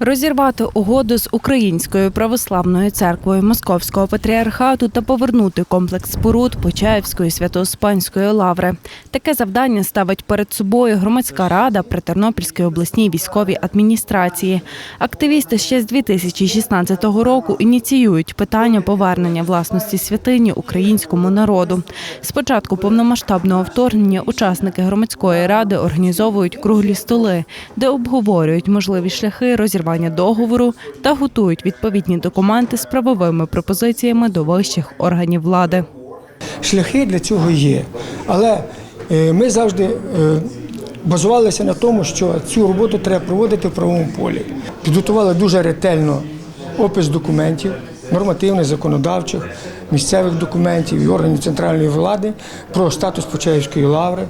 Розірвати угоду з Українською православною церквою Московського патріархату та повернути комплекс споруд Почаївської свято-Успенської лаври. Таке завдання ставить перед собою громадська рада при Тернопільській обласній військовій адміністрації. Активісти ще з 2016 року ініціюють питання повернення власності святині українському народу. З початку повномасштабного вторгнення учасники громадської ради організовують круглі столи, де обговорюють можливі шляхи розірвання договору та готують відповідні документи з правовими пропозиціями до вищих органів влади. Шляхи для цього є. Але е, ми завжди е, базувалися на тому, що цю роботу треба проводити в правовому полі. Підготували дуже ретельно опис документів, нормативних, законодавчих, місцевих документів і органів центральної влади про статус Почаївської лаври.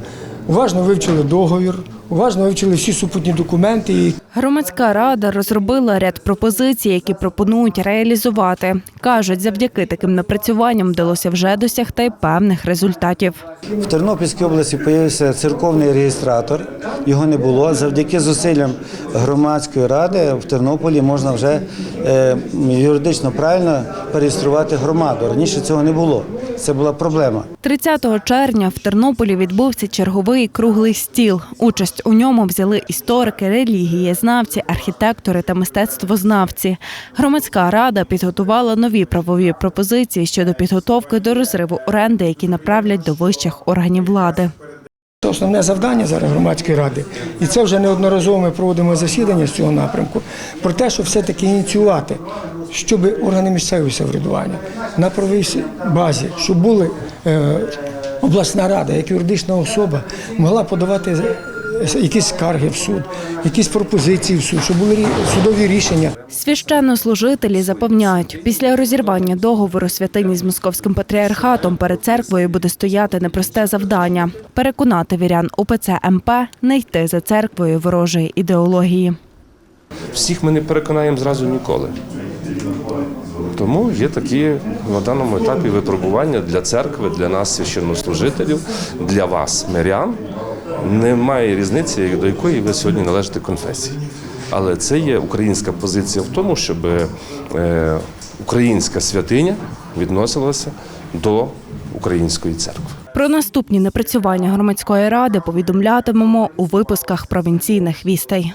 Уважно вивчили договір, уважно вивчили всі супутні документи. Громадська рада розробила ряд пропозицій, які пропонують реалізувати. кажуть, завдяки таким напрацюванням вдалося вже досягти певних результатів. В Тернопільській області з'явився церковний реєстратор. Його не було. Завдяки зусиллям громадської ради в Тернополі можна вже е, юридично правильно переєструвати громаду. Раніше цього не було. Це була проблема. 30 червня в Тернополі відбувся черговий круглий стіл. Участь у ньому взяли історики, релігієзнавці, архітектори та мистецтвознавці. Громадська рада підготувала нові правові пропозиції щодо підготовки до розриву оренди, які направлять до вищих органів влади. Це основне завдання зараз громадської ради, і це вже неодноразово ми проводимо засідання з цього напрямку, про те, що все-таки ініціювати, щоб органи місцевого самоврядування на правовій базі, щоб були е, обласна рада, як юридична особа, могла подавати якісь скарги в суд, якісь пропозиції в суд, щоб були судові рішення. Священнослужителі запевняють, після розірвання договору святині з московським патріархатом перед церквою буде стояти непросте завдання переконати вірян УПЦ МП не йти за церквою ворожої ідеології. Всіх ми не переконаємо зразу ніколи. Тому є такі на даному етапі випробування для церкви, для нас, священнослужителів, для вас, мирян. Немає різниці, до якої ви сьогодні належите конфесії. Але це є українська позиція в тому, щоб е, українська святиня відносилася до української церкви. Про наступні напрацювання громадської ради повідомлятимемо у випусках провінційних вістей.